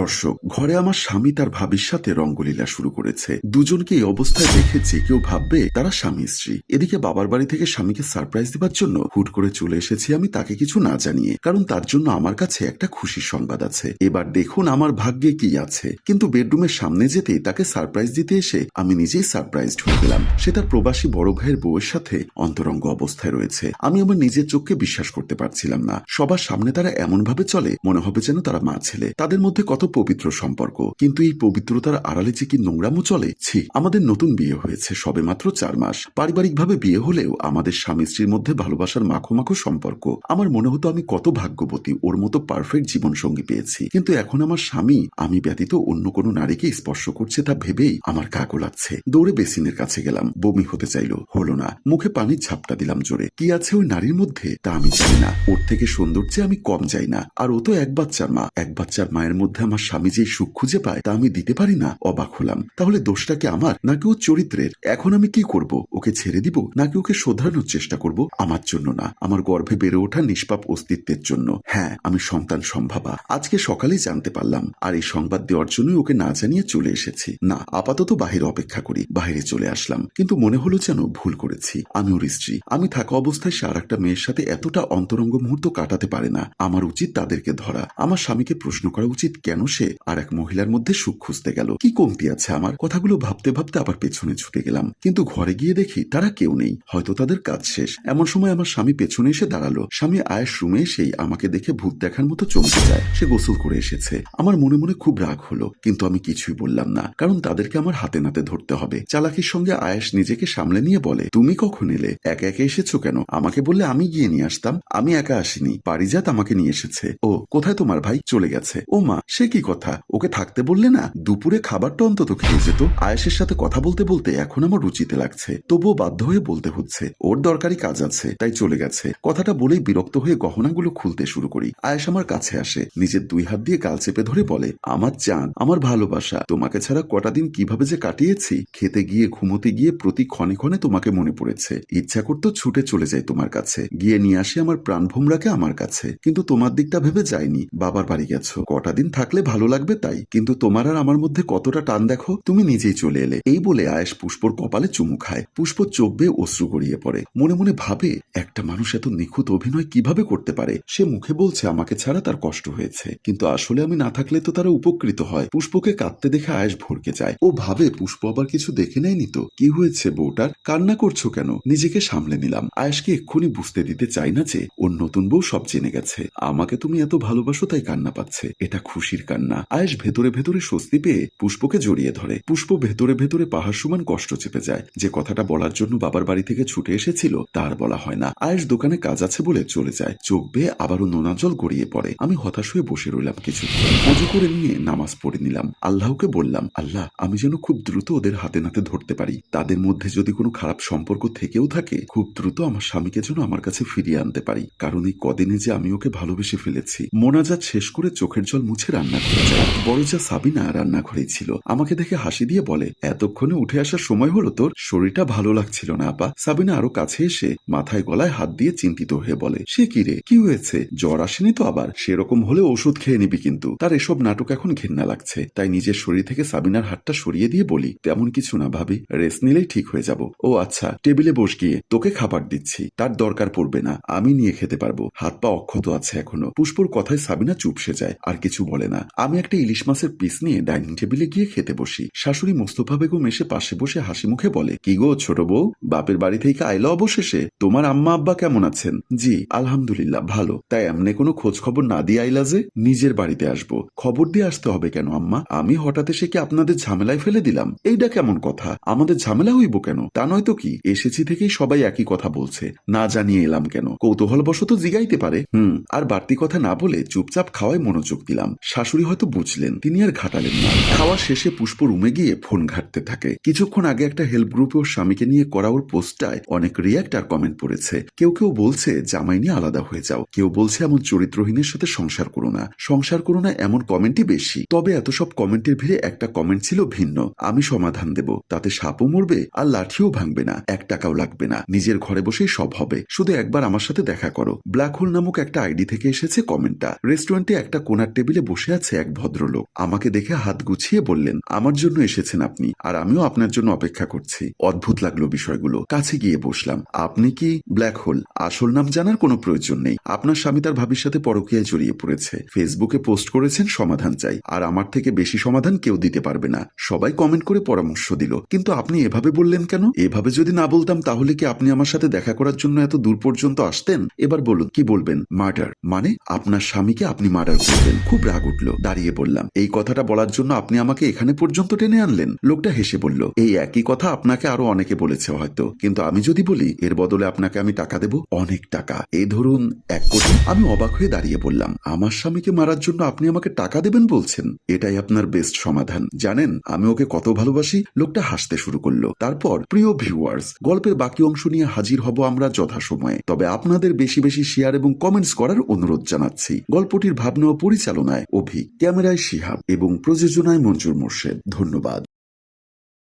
দর্শক, ঘরে আমার স্বামী তার ভাবির সাথে রঙ্গলীলা শুরু করেছে। দুজনকে এই অবস্থায় দেখে যে কেউ ভাববে তারা স্বামী স্ত্রী। এদিকে বাবার বাড়ি থেকে স্বামীকে সারপ্রাইজ দেওয়ার জন্য হুট করে চলে এসেছি আমি তাকে কিছু না জানিয়ে, কারণ তার জন্য আমার কাছে একটা খুশির সংবাদ আছে। এবার দেখুন আমার ভাগ্যে কি আছে। কিন্তু বেডরুমের সামনে যেতেই তাকে সারপ্রাইজ দিতে এসে আমি নিজেই সারপ্রাইজড হয়ে গেলাম। সে তার প্রবাসী বড় ভাইয়ের বউয়ের সাথে অন্তরঙ্গ অবস্থায় রয়েছে। আমি আমার নিজের চোখকে বিশ্বাস করতে পারছিলাম না। সবার সামনে তারা এমন ভাবে চলে, মনে হবে যেন তারা মা ছেলে। তাদের মধ্যে কত পবিত্র সম্পর্ক, কিন্তু এই পবিত্রতার আড়ালে যে কি নোংরামও চলে? ছি, আমাদের নতুন বিয়ে হয়েছে সবে মাত্র চার মাস। পারিবারিকভাবে বিয়ে হলেও আমাদের স্বামী স্ত্রীর মধ্যে ভালোবাসার মাখো সম্পর্ক। আমার মনে হতো আমি কত ভাগ্যবতী, ওর মতো পারফেক্ট জীবন সঙ্গী পেয়েছি। কিন্তু এখন আমার স্বামী, আমি ব্যতীত অন্য কোনো নারীকে স্পর্শ করছে তা ভেবেই আমার কাকো লাগছে দৌড়ে বেসিনের কাছে গেলাম, বমি হতে চাইলো। হলো না, মুখে পানির ঝাপটা দিলাম জোরে। কি আছে ওই নারীর মধ্যে? তা আমি জানি না। ওর থেকে সৌন্দর্যে আমি কম যাই না। আর ও তো এক বাচ্চার মা। এক বাচ্চার মায়ের মধ্যে আমার স্বামী যে সুখ খুঁজে পায় তা আমি দিতে পারি না, অবাক হলাম। তাহলে দোষটা কি আমার, নাকি ওর চরিত্রের? এখন আমি কি করব? ওকে ছেড়ে দিব, নাকি ওকে শোধরানোর চেষ্টা করব? আমার জন্য না, আমার গর্ভে বেড়ে ওঠা নিষ্পাপ অস্তিত্বের জন্য। হ্যাঁ আমি সন্তান সম্ভাবা। আজকে সকালেই জানতে পারলাম, আর এই সংবাদ দেওয়ার জন্যই ওকে না জানিয়ে চলে এসেছি। না, আপাতত বাহিরে অপেক্ষা করি বাইরে চলে আসলাম। কিন্তু মনে হলো যেন ভুল করেছি। আমি ওর স্ত্রী। আমি থাকা অবস্থায় সে আর একটা মেয়ের সাথে এতটা অন্তরঙ্গ মুহূর্ত কাটাতে পারে না। আমার উচিত তাদেরকে ধরা। আমার স্বামীকে প্রশ্ন করা উচিত কেন সে আর এক মহিলার মধ্যে সুখ খুঁজতে গেল। কি কমতি আছে আমার? কথাগুলো ভাবতে ভাবতে আবার পেছনে ছুটে গেলাম। কিন্তু ঘরে গিয়ে দেখি তারা কেউ নেই। হয়তো তাদের কাজ শেষ। এমন সময় আমার স্বামী পেছনে এসে দাঁড়াল। স্বামী আয়ের রুমে এসেই আমাকে দেখে ভূত দেখার মতো চমকে যায়। সে গোসল করে এসেছে। আমার মনে মনে খুব রাগ হলো, কিন্তু আমি কিছুই বললাম না। কারণ তাদেরকে আমার হাতে নাতে ধরতে হবে। চালাকির সঙ্গে আয়েশ নিজেকে সামলে নিয়ে বলে, তুমি কখন এলে? একা একা এসেছ কেন? আমাকে বললে আমি গিয়ে নিয়ে আসতাম। আমি একা আসিনি। পারিজাত আমাকে নিয়ে এসেছে। ও, কোথায় তোমার ভাই? চলে গেছে। ও মা, সে কি কথা? ওকে থাকতে বললে না? দুপুরে খাবারটা অন্তত খেয়ে যেত। আয়েশের সাথে কথা বলতে বলতে এখন আমার রুচিতে লাগছে। তবুও বাধ্য হয়ে বলতে হচ্ছে, ওর দরকারি কাজ আছে, তাই চলে গেছে। কথাটা বলেই বিরক্ত হয়ে গহনাগুলো খুলতে শুরু করি। আয়েশ আমার কাছে আসে, নিজের দুই হাত দিয়ে গাল চেপে ধরে বলে, আমার চাঁদ, আমার ভালোবাসা, তোমাকে ছাড়া কটা দিন কীভাবে যে কাটিয়েছি, খেতে গিয়ে ঘুমোতে গিয়ে প্রতি ক্ষণে ক্ষণে তোমাকে মনে পড়েছে। ইচ্ছা করতো ছুটে চলে যাই তোমার কাছে, গিয়ে নিয়ে আসি আমার প্রাণ ভোমরাকে আমার কাছে। কিন্তু তোমার দিকটা ভেবে যায়নি বাবার বাড়ি গেছো। কটা দিন থাকলে ভালো লাগবে তাই। কিন্তু তোমার আর আমার মধ্যে কতটা টান দেখো, তুমি নিজেই চলে এলে। এই বলে আয়েশ পুষ্পর কপালে চুমু খায়। পুষ্প চোখ বেয়ে অশ্রু গড়িয়ে পড়ে। মনে মনে ভাবে, একটা মানুষ এত নিখুঁত অভিনয় কীভাবে করতে পারে? সে মুখে বলছে, আমাকে ছাড়া তার কষ্ট হয়েছে। কিন্তু আসলে আমি না থাকলে তো তারা উপকৃত হয়। পুষ্পকে কাঁদতে দেখে আয়েশ ভরকে যায়। ও ভাবে, পুষ্প আবার কিছু দেখে নেয়নি তো? কি হয়েছে বউটার? কান্না করছ কেন? নিজেকে সামলে নিলাম। আয়েশকে এক্ষুনি বুঝতে দিতে চাই না যে, ওর নতুন বউ সব জেনে গেছে। আমাকে তুমি এত ভালোবাসো তাই কান্না পাচ্ছে। এটা খুশির কান্না আয়েশ ভেতরে ভেতরে স্বস্তি পেয়ে পুষ্পকে জড়িয়ে ধরে। পুষ্প ভেতরে ভেতরে পাহাড় সমান কষ্ট চেপে যায়। যে কথাটা বলার জন্য বাবার বাড়ি থেকে ছুটে এসেছিল, তার বলা হয় না। আয়েশ দোকানে কাজ আছে বলে চলে যায়। চোখ বেয়ে আবারও নোনা জল গড়িয়ে পড়ে। আমি হতাশ হয়ে বসে রইলাম কিছু। মজু করে নিয়ে নামাজ পড়ে নিলাম। আল্লাহকে বললাম, আল্লাহ, আমি যেন খুব দ্রুত ওদের হাতে নাতে ধরতে পারি। তাদের মধ্যে যদি কোনো খারাপ সম্পর্ক থেকেও থাকে, খুব দ্রুত আমার স্বামীকে যেন আমার কাছে ফিরিয়ে আনতে পারি। কারণ এই কদিনে যে আমি ওকে ভালোবেসে ফেলেছি, মোনাজাত শেষ করে চোখের জল মুছে রান্না যায় বড় যা সাবিনা রান্নাঘরেই ছিল। আমাকে দেখে হাসি দিয়ে বলে, এতক্ষণে উঠে আসার সময় হলো তোর? শরীরটা ভালো লাগছিল না, আপা। সাবিনা আরও কাছে এসে মাথায় গলায় হাত দিয়ে চিন্তিত হয়ে বলে, সে কি রে? কি হয়েছে? জ্বর আসেনি তো আবার? সেরকম হলে ওষুধ খেয়ে নিবি কিন্তু। তার এসব নাটক এখন ঘেন্না লাগছে। তাই নিজের শরীর থেকে সাবিনার হাতটা সরিয়ে দিয়ে বলি, তেমন কিছু না ভাবি, রেস্ট নিলেই ঠিক হয়ে যাব। ও আচ্ছা টেবিলে বস গিয়ে, তোকে খাবার দিচ্ছি। তার দরকার পড়বে না, আমি নিয়ে খেতে পারব। হাত পা অক্ষত আছে এখনও। পুষ্পর কথায় সাবিনা চুপসে যায়, আর কিছু বলে না। আমি একটা ইলিশ মাছের পিস নিয়ে ডাইনিং টেবিলে গিয়ে খেতে বসি। শাশুড়ি মোস্তফা বেগম এসে পাশে বসে হাসি মুখে বলে, কি গো ছোট বউ? বাপের বাড়ি থেকে আইলো অবশেষে? তোমার আম্মা আব্বা কেমন আছেন? জি, আলহামদুলিল্লাহ, ভালো। তাই এমনি কোনো খোঁজ খবর না দিয়ে আইলা যে নিজের বাড়িতে আসব। খবর দিয়ে আসতে হবে কেন আম্মা? আমি হঠাৎ এসে কি আপনাদের ঝামেলায় ফেলে দিলাম? এইটা কেমন কথা? আমাদের ঝামেলা হইব কেন? তা নয় তো কি? এসেছি থেকেই সবাই একই কথা বলছে। না জানিয়ে এলাম কেন? কৌতূহলবশত জিগাইতে পারে। হুম, আর বাড়তি কথা না বলে চুপচাপ খাওয়ায় মনোযোগ দিলাম। শাশুড়ি হয়তো বুঝলেন, তিনি আর ঘাটালেন না। খাওয়া শেষে পুষ্প রুমে গিয়ে ফোন ঘাটতে থাকে। কিছুক্ষণ আগে একটা হেল্প গ্রুপে ওর স্বামীকে নিয়ে করা ওর পোস্টটায় অনেক রিয়াক্ট আর কমেন্ট পড়েছে। কেউ কেউ বলছে, জামাই নিয়ে আলাদা হয়ে যাও। কেউ বলছে, এমন চরিত্রহীনের সাথে সংসার করো না। সংসার করো না, এমন কমেন্টই বেশি। তবে এত সব কমেন্টের ভিড়ে একটা কমেন্ট ছিল ভিন্ন। আমি সমাধান দেব। তাতে সাপও মরবে আর লাঠিও ভাঙবে না। এক টাকাও লাগবে না। নিজের ঘরে বসেই সব হবে। শুধু একবার আমার সাথে দেখা করো। ব্ল্যাক হোল নামক একটা আইডি থেকে এসেছে কমেন্টটা। রেস্টুরেন্টে একটা কোনার টেবিলে বসে আছে আছে এক ভদ্রলোক। আমাকে দেখে হাত গুছিয়ে বললেন, আমার জন্য এসেছেন আপনি, আর আমিও আপনার জন্য অপেক্ষা করছি। অদ্ভুত লাগল বিষয়গুলো। কাছে গিয়ে বসলাম। আপনি কি ব্ল্যাক হোল? আসল নাম জানার কোনো প্রয়োজন নেই। আপনার স্বামী তার ভাবির সাথে পরকীয়ায় জড়িয়ে পড়েছে। ফেসবুকে পোস্ট করেছেন, সমাধান চাই। আর আমার থেকে বেশি সমাধান কেউ দিতে পারবে না। সবাই কমেন্ট করে পরামর্শ দিল। কিন্তু আপনি এভাবে বললেন কেন? এভাবে যদি না বলতাম, তাহলে কি আপনি আমার সাথে দেখা করার জন্য এত দূর পর্যন্ত আসতেন? এবার বলুন, কি বলবেন? মার্ডার? মানে আপনার স্বামীকে আপনি মার্ডার করবেন খুব রাগ উঠল। দাঁড়িয়ে বললাম এই কথাটা বলার জন্য আপনি আমাকে এখানে পর্যন্ত টেনে আনলেন। লোকটা হেসে বলল, এই একই কথা আপনাকে আরও অনেকে বলেছে হয়তো। কিন্তু আমি যদি বলি, এর বদলে আপনাকে আমি টাকা দেব অনেক টাকা। এই ধরুন, এক কোটি। আমি অবাক হয়ে দাঁড়িয়ে বললাম আমার স্বামীকে মারার জন্য আপনি আমাকে টাকা দেবেন বলছেন? এটাই আপনার বেস্ট সমাধান। জানেন, আমি ওকে কত ভালোবাসি? লোকটা হাসতে শুরু করল। তারপর, প্রিয় ভিউয়ার্স গল্পের বাকি অংশ নিয়ে হাজির হব আমরা যথাসময়ে। তবে আপনাদের বেশি বেশি শেয়ার এবং কমেন্টস করার অনুরোধ জানাচ্ছি। গল্পটির ভাবনা ও পরিচালনায় অভি। ক্যামেরায় শিহাব এবং প্রযোজনায় মঞ্জুর মোর্শেদ। ধন্যবাদ।